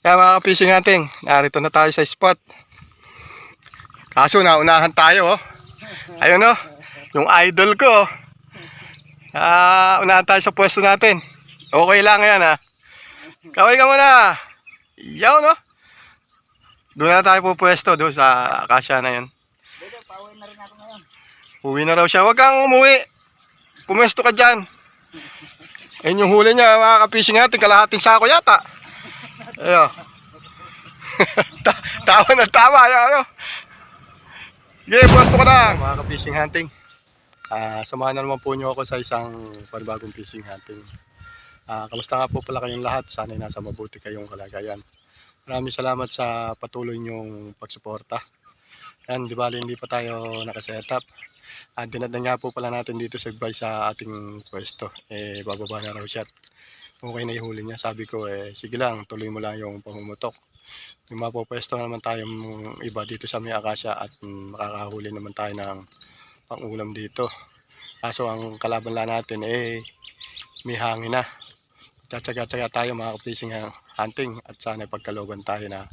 Kaya mga ka-fishing natin, narito na tayo sa spot. Kaso naunahan tayo oh. Ayun oh, yung idol ko. oh. Ah, unahan tayo sa pwesto natin. Okay lang yan ha. Kaway ka muna. Yaw no. Doon na tayo pupwesto doon sa akasya na yun. Dito, pauwi na rin ako ngayon. Uwi na raw siya. Huwag kang umuwi. Pumwesto ka dyan. Ayun yung huli niya, mga ka-fishing natin. Kalahating sako yata. Ayo. Ta- tawa na tawa. Ayo, ayo. Sige, pwesto ka na. Mga ka-fishing hunting. Ah, samahan na naman po niyo ako sa isang panibagong fishing hunting. Ah, kamusta nga po pala kayong lahat? Sana'y nasa mabuti kayong kalagayan. Maraming salamat sa patuloy niyong pagsuporta. Yan, di bali hindi pa tayo nakasetup. At dinadaan nga po pala natin dito sa Ibay sa ating pwesto. Eh, bababa na raw siya. Okay na ihuli niya. Sabi ko, eh, sige lang, tuloy mo lang yung pamumutok. May mapopwesto naman tayong iba dito sa may akasya at mm, makakahuli naman tayo ng pangulam dito. Kaso ang kalaban lang natin, eh, may hangin na. Tsatsaga-tsaga tayo mga fishing hunting at sana pagkaloban tayo na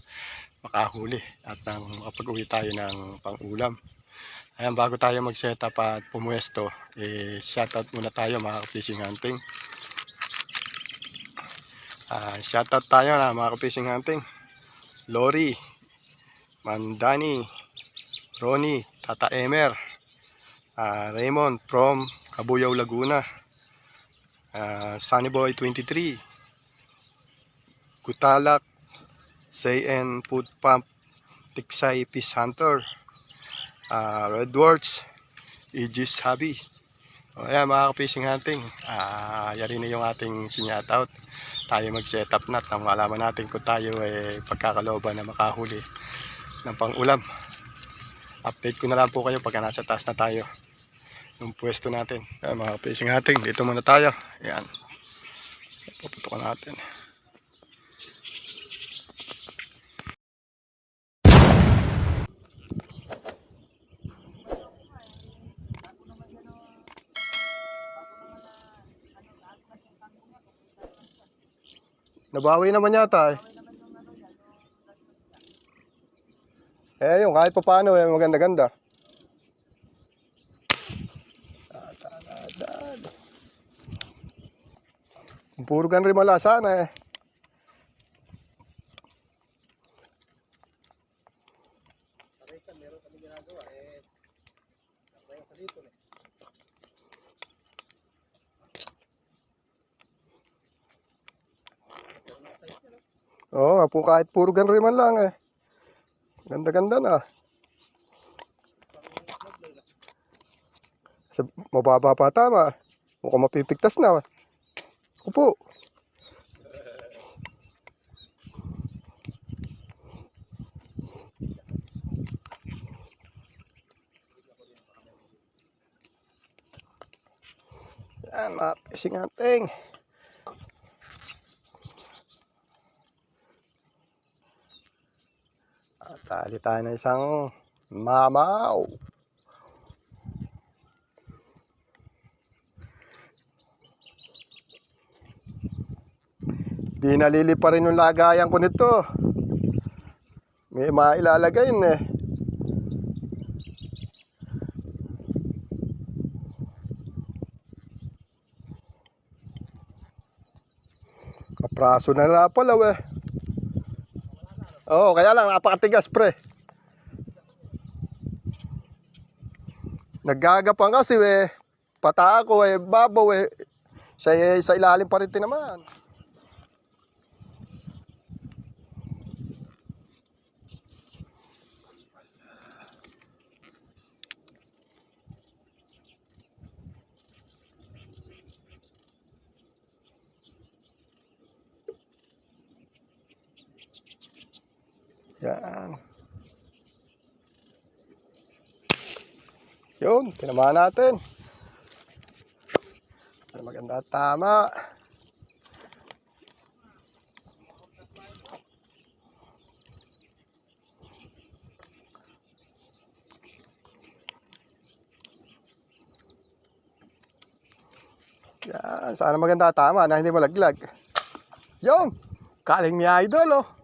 makahuli at nang makapag-uwi tayo ng pangulam. Ayan, bago tayo mag-set up at pumuesto, eh, shoutout muna tayo mga fishing hunting. Ah, shoutout tayo na mga fishing hunting. Lori, Mandani, Ronnie, Tata Emer, ah, Raymond from Kabuyaw, Laguna, ah, Sunny Boy 23, Kutalak, Sayen Food Pump, Tiksay Peace Hunter, uh, Redwords, Aegis Hobby. O ayan mga ka-fishing hunting, ah yari na yung ating sinyat out. Tayo mag-set up na, nang malaman natin kung tayo ay pagkakalooban na makahuli ng pang-ulam. Update ko na lang po kayo pagka nasa taas na tayo ng pwesto natin. Ayan mga ka-fishing hunting, dito muna tayo. Ayan. Puputukan natin. Nabawi naman yata eh. Eh yung kahit pa paano eh maganda-ganda. Puro gan rin mala sana eh. Oo nga po kahit puro gan rin man lang eh. Ganda-ganda na. Sa, mababa pa tama. Mukhang mapipigtas na. Opo. Yan, mga fishing hunting. Tali tayo ng isang mamaw. Di nalili pa rin yung lagayan ko nito. May mailalagay yun eh. Kapraso na pala eh. Oo, kaya lang napakatigas pre. Naggagapang kasi we. Pata ako eh, babaw eh. Sa, sa ilalim pa rin naman. Yan. Yun, tinamaan natin. Maganda tama. Yan, sana maganda tama na hindi malaglag. Yun, kaling ni Idol oh.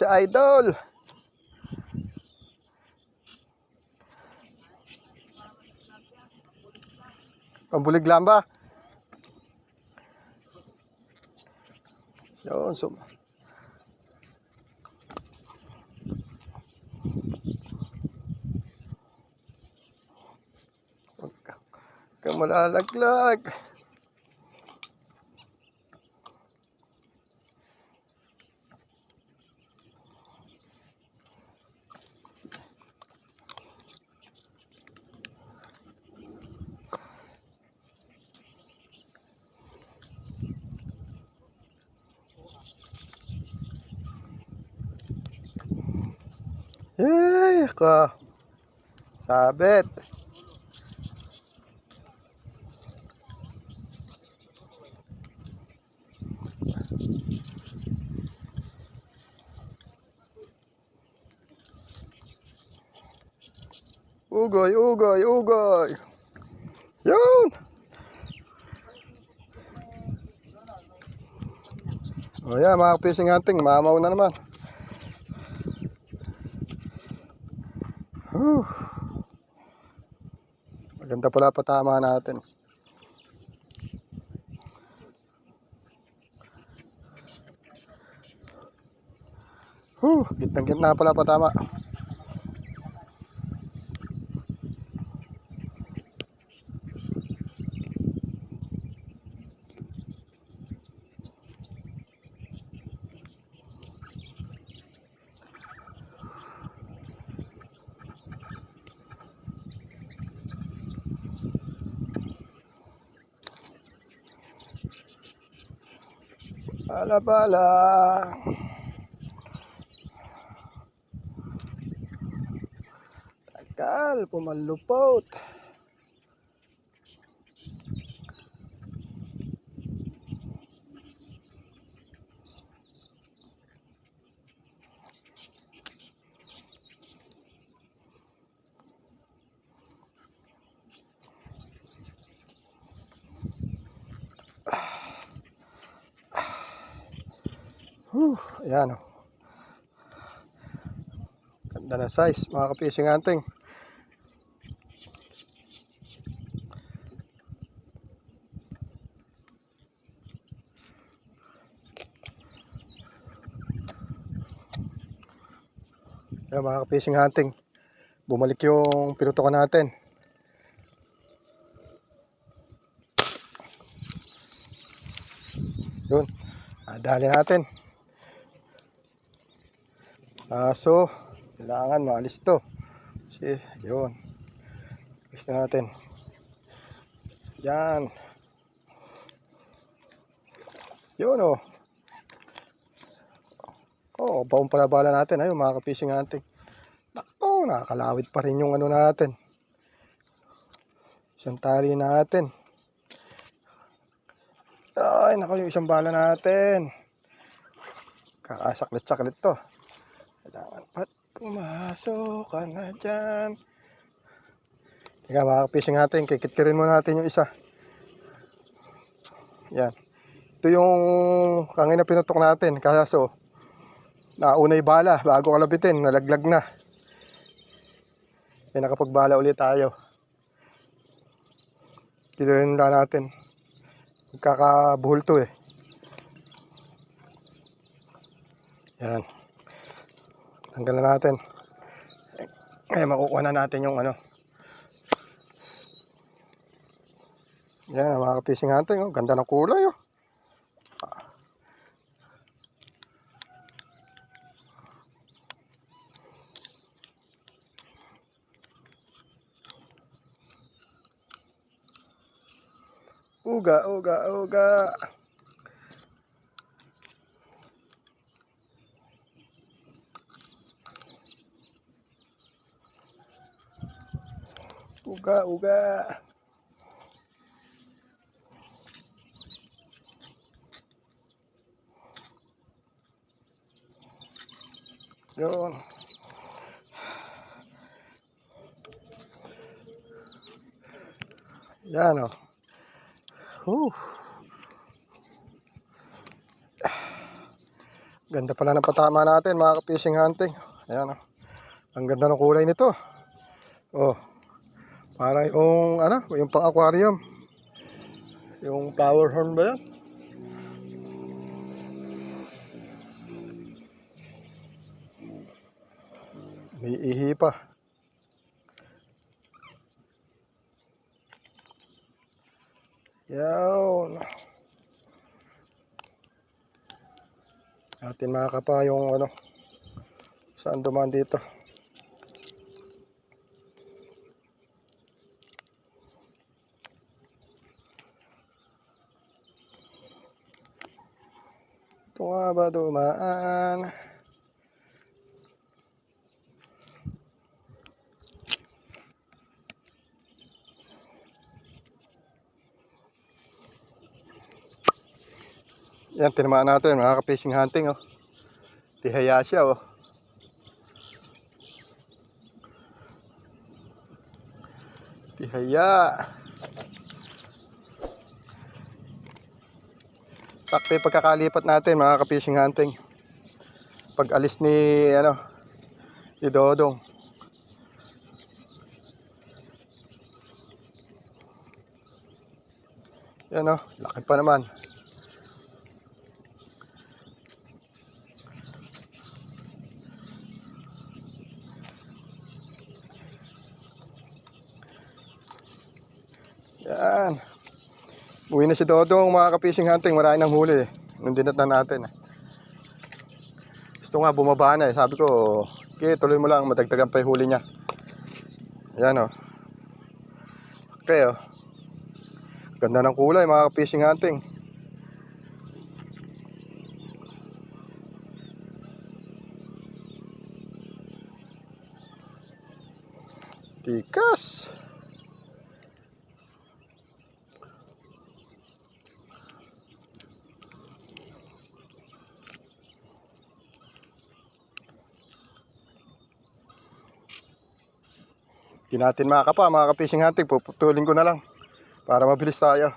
Si Idol. Pambulig lang ba? Yun, so, Huwag ka, huwag ka malalaglag. Ka. Sabit. Ugoy, ugoy, ugoy. Yun. O yan, mga fishing hunting, mamaw na naman. Whew. Maganda pala patama natin. Huh, gitnang gitna pala patama. Pala pala. Tagal, pumalupot. Whew, ayan o. Ganda na size, mga kapising anting. Ayan mga kapising hunting. Bumalik yung pinutukan natin. Yun. Adali natin. Aso, kailangan maalis to. Kasi, yun. Alis na natin. Yan. Yun oh. Oh, baong pala bala natin. Ayun, mga kapising natin. Nako, nakakalawit pa rin yung ano natin. Isang tali natin. Ay, nako, yung isang bala natin. Kakasaklit-saklit to. Kailangan pat pumasok ka na dyan. Teka mga fishing natin, kikitkirin muna natin yung isa. Yan. Ito yung kangin na pinutok natin. Kaso, naunay bala bago kalabitin, nalaglag na. Kaya nakapagbala ulit tayo. Tinurin lang natin. Magkakabuhol to eh. Yan. Tanggalan natin. Ngayon makukuha na natin yung ano. Yan, mga kapising natin. Oh. Ganda ng kulay. Oh. Uga, uga, uga. Uga, uga. Yun. Yan o. Oh. Ganda pala ng patama natin mga ka-fishing hunting. Ayan oh. Ang ganda ng kulay nito. Oh. Para yung ano, yung pang aquarium. Yung flower horn ba yan? May ihi pa. Yawn. Atin makakapa yung ano. Saan dumaan dito. Ba dumaan? Yan, tinamaan natin mga ka-fishing hunting oh. Tihaya siya oh. Tihaya. Yung pagkakalipat natin mga ka-fishing hunting. Pag alis ni ano, ni Dodong. Yan oh, laki pa naman. Yan. Uwi na si Dodong mga ka-fishing hunting. Marami ng huli. Nung dinatnan natin. eh. Gusto nga bumaba na eh. Sabi ko, okay, tuloy mo lang. Matagtagan pa yung huli niya. Ayan oh. Okay oh. Ganda ng kulay mga ka-fishing hunting. Tikas. Hindi natin makakapa mga ka-fishing hunting. Puputulin ko na lang. Para mabilis tayo.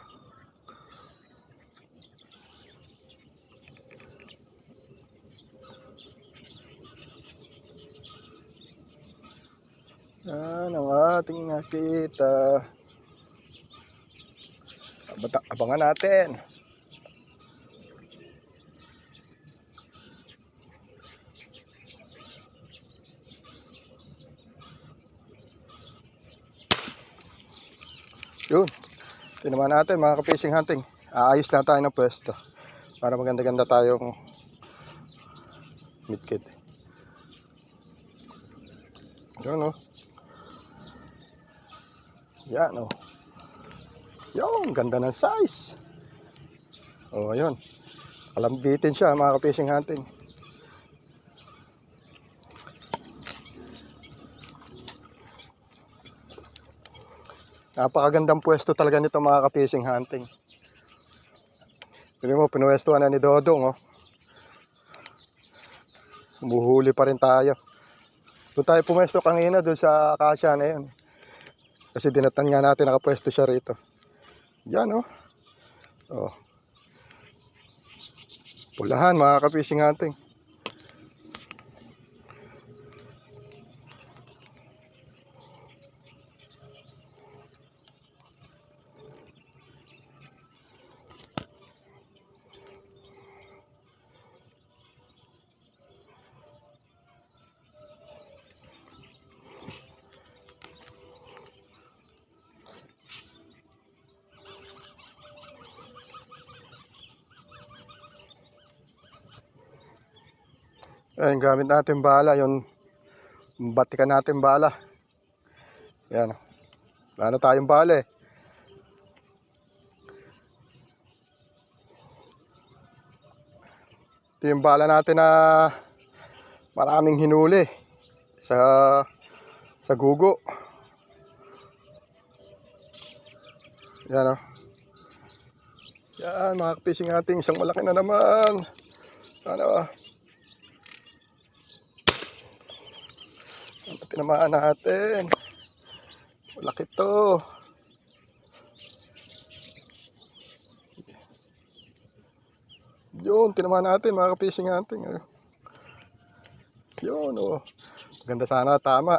Yan ang ating nakita. Abangan natin. Yun. Tinaman natin mga ka-fishing hunting. Aayos lang tayo ng pwesto. Para maganda-ganda tayong midkit. Yun oh. Yan oh. Yung ganda ng size. Oh, ayun. Kalambitin siya mga ka-fishing hunting. Napakagandang pwesto talaga nito mga ka-fishing hunting. Pili mo, pinuwestuhan na ni Dodong, oh. Buhuli pa rin tayo. Doon tayo pumwesto kanina doon sa akasya na yun. Kasi dinatan nga natin nakapwesto siya rito. Yan, oh. Oh. Pulahan mga ka-fishing hunting. Ayun, gamit natin bala, yung batikan natin bala. Yan. Wala na tayong bala eh. Ito yung bala natin na maraming hinuli sa sa gugo. Yan o. Yan mga fishing ating isang malaki na naman. Ano ah. Tinamaan natin? Malaki to. Yun, tinamaan natin mga ka-fishing hunting. Ayun. Yun, oh. Maganda sana, tama.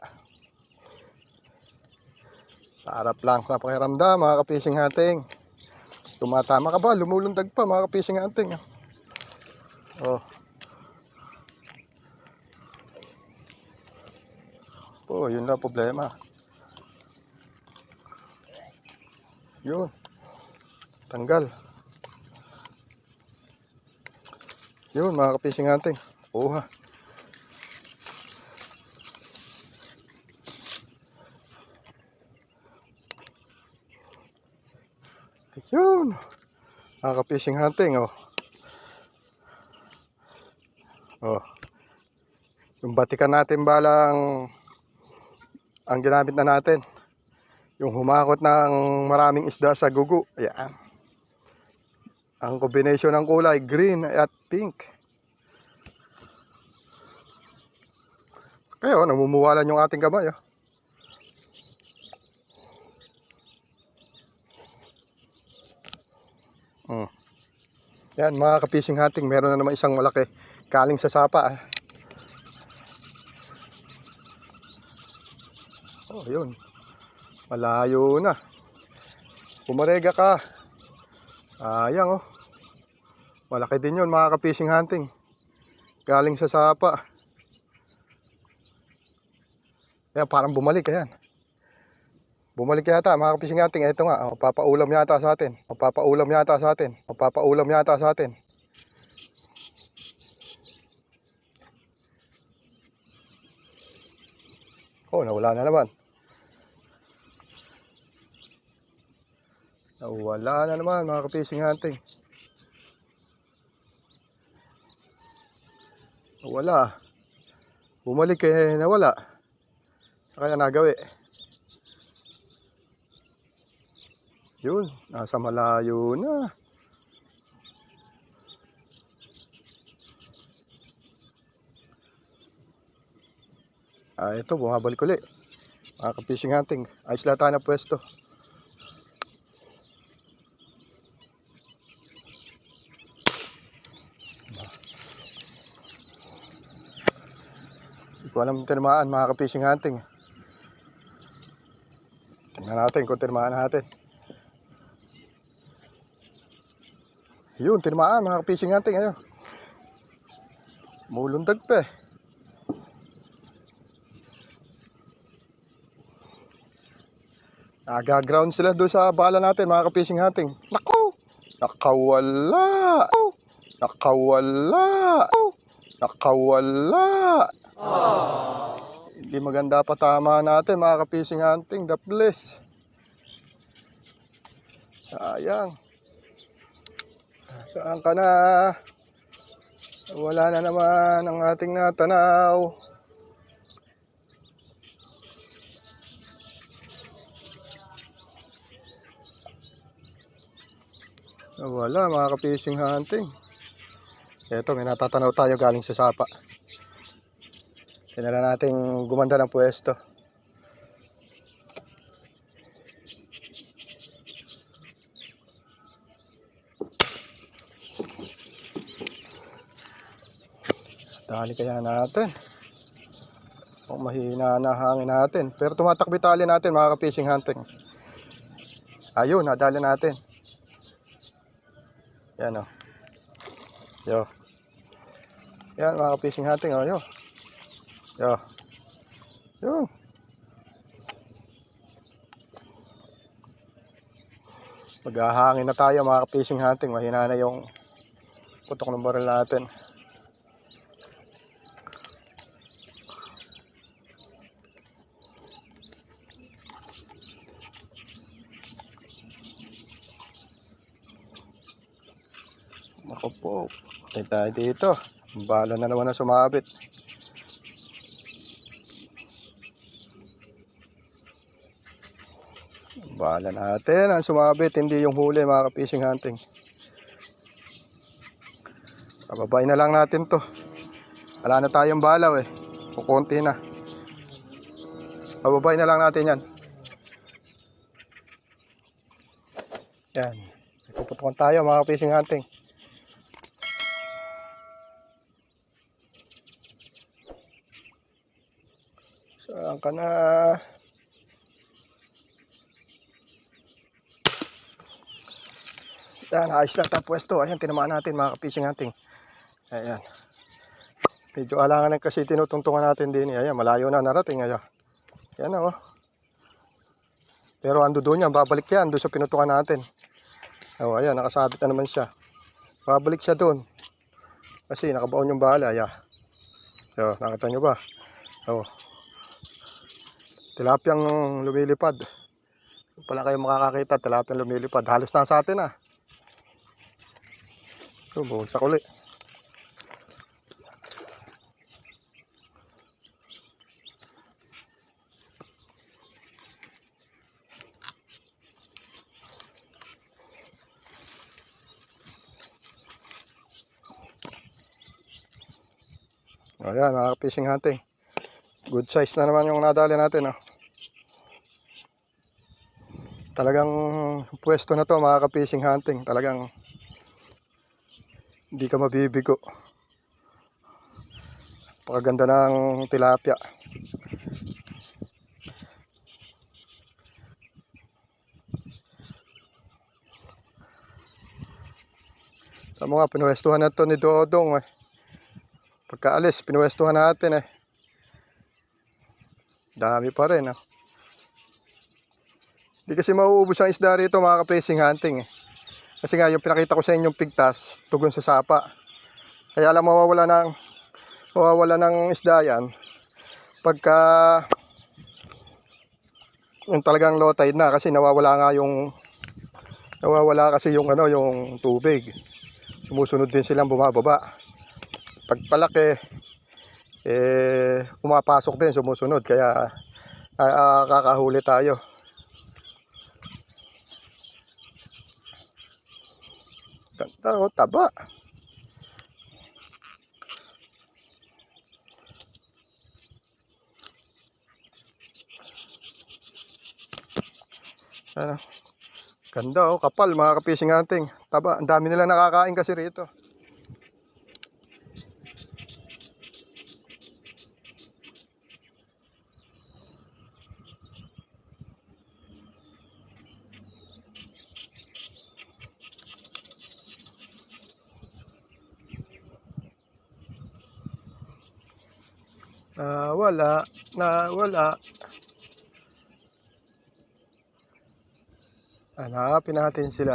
Sarap lang sa pakiramdam mga ka-fishing hunting. Tumatama ka ba? Lumulundag pa mga ka-fishing hunting. Oh. Oh, yun lang problema. Yun. Tanggal. Yun, mga kapising hunting. Uha. Yun. Mga kapising hunting, oh. Oh. Yung batikan natin balang ang ginamit na natin. Yung humakot ng maraming isda sa gugo. Ayan. Ang combination ng kulay, green at pink. Kaya oh, namumuwalan yung ating kamay. Oh. Mm. Yan, mga kapising hunting, meron na naman isang malaki kaling sa sapa. ah. Oh, yun. Malayo na. Pumarega ka. Sayang oh. Malaki din yun mga ka-fishing hunting. Galing sa sapa. Ayan, parang bumalik ayan. Bumalik yata mga ka-fishing hunting. Ito nga, oh, papaulam yata sa atin. Papaulam yata sa atin. Papaulam yata sa atin. Oh, nawala na naman. Nawala na naman mga kapising hunting. Nawala. Bumalik eh, nawala. Sa kaya nagawi. Yun, nasa malayo na. Ah, ito, bumabalik ulit. Mga kapising hunting. Ayos lahat na pwesto. Kung tinamaan mga ka-fishing hunting. Tingnan natin kung tinamaan natin. Yun, tinamaan mga ka-fishing hunting. Ayun. Mulundag pa eh. Nagaground sila doon sa bala natin mga ka-fishing hunting. Nako! Nakawala! Nakawala! Nakawala! Hindi maganda pa tama natin mga ka-fishing hunting. The bliss. Sayang. Saan ka na? Wala na naman ang ating natanaw. Wala mga ka-fishing hunting. Ito, may natatanaw tayo galing sa sapa. Tinala natin gumanda ng pwesto. Dali kaya natin. Kung mahina na hangin natin. Pero tumatakbi tali natin mga ka-fishing hunting. Ayun, nadali natin. Yan o. Yo. Yan mga ka-fishing hunting o. Yo. Yo. Yo. Maghahangin na tayo mga ka-fishing hunting. Mahina na yung putok ng baril natin. Ako po. Tayo dito. Bala na naman na sumabit. Bala natin ang sumabit, hindi yung huli mga ka-fishing hunting. Kababay na lang natin to. Wala na tayong balaw eh. Kukunti na. Kababay na lang natin yan. Yan. Puputukan tayo mga ka-fishing hunting. Ka na. Yan, ayos lang tayo pwesto. Ayan, tinamaan natin mga kapising ating. Ayan. Medyo alangan kasi tinutungtungan natin din. eh. Ayan, malayo na narating. Ayan. Yan na, oh. Pero ando doon yan, babalik yan doon sa pinutukan natin. Oh, ayan, nakasabit na naman siya. Babalik siya doon. Kasi nakabaon yung bala, ayan. Oh, nakita nyo ba? Oh. Tilapiyang lumilipad. Pala kayo makakakita, tilapiyang lumilipad. Halos na sa atin ah. Oh, bumagsak uli. Ayan, mga fishing hunting. Good size na naman yung nadali natin. Oh. Talagang pwesto na to mga ka-fishing hunting. Talagang hindi ka mabibigo. Pakaganda ng tilapia. Tama nga, pinuwestuhan na to ni Dodong eh. Pagkaalis, pinuwestuhan natin eh. Dami pa rin ah. Hindi kasi mauubos ang isda rito mga ka-fishing hunting eh. Kasi nga yung pinakita ko sa inyong pigtas, tugon sa sapa. Kaya lang mawawala ng mawawala ng isda yan pagka yung talagang low tide na kasi nawawala nga yung nawawala kasi yung ano yung tubig. Sumusunod din silang bumababa. Pag palaki eh pumapasok din sumusunod kaya ah, ah, kakahuli tayo. Ganda oh, taba. Ano? Ganda oh, kapal mga kapising ating. Taba, ang dami nila nakakain kasi rito. Ah, wala, na wala. Hanapin natin sila.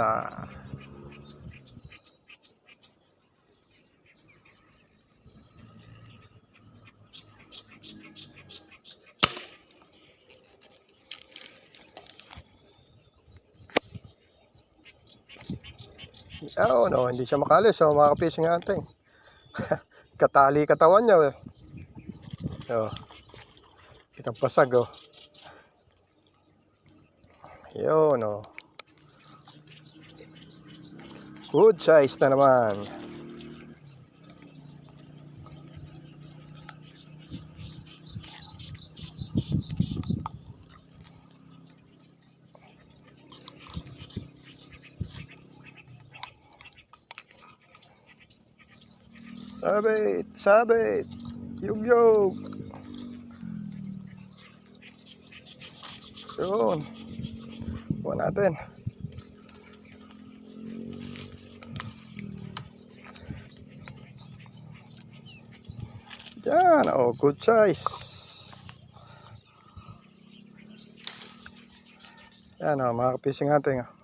Oh, no, hindi siya makalis. So, mga kapising ating. Katali katawan niya. Eh. Oh. Kitang pasag, oh. Yun, oh. Good size na naman. Sabit, sabit. Yug Yun. Kuha natin. Yan, oh, good size. Yan, oh, mga kapising ating. Oh.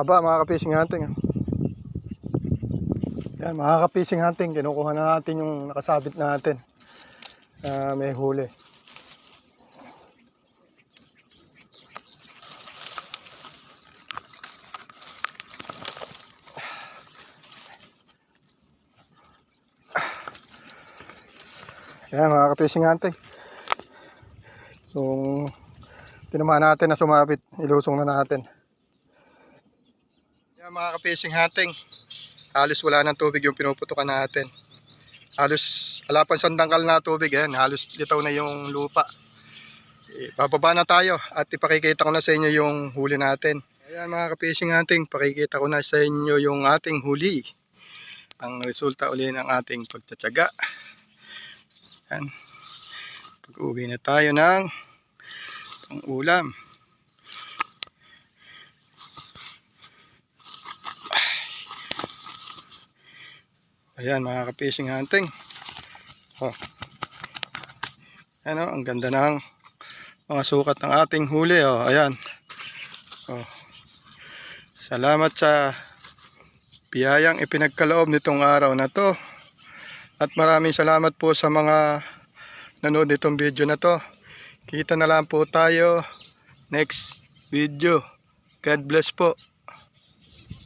Haba mga ka-fishing hunting. Ah. Yan mga ka-fishing hunting, kinukuha na natin yung nakasabit natin. Uh, may huli. Yan mga ka-fishing hunting. Yung so, tinamaan natin na sumabit, ilusong na natin. Mga ka-fishing hunting. Halos wala ng tubig yung pinuputukan natin. Halos alapan sandangkal na tubig. Ayan, halos litaw na yung lupa. Bababa na tayo at ipakikita ko na sa inyo yung huli natin. Ayan mga ka-fishing hunting, pakikita ko na sa inyo yung ating huli. Ang resulta uli ng ating pagtsatsaga. Ayan. Pag-uwi na tayo ng pang-ulam. Ayan mga ka-fishing hunting. Oh. Ano, ang ganda ng mga sukat ng ating huli. Oh. Ayan. Oh. Salamat sa biyayang ipinagkaloob nitong araw na to. At maraming salamat po sa mga nanood nitong video na to. Kita na lang po tayo next video. God bless po.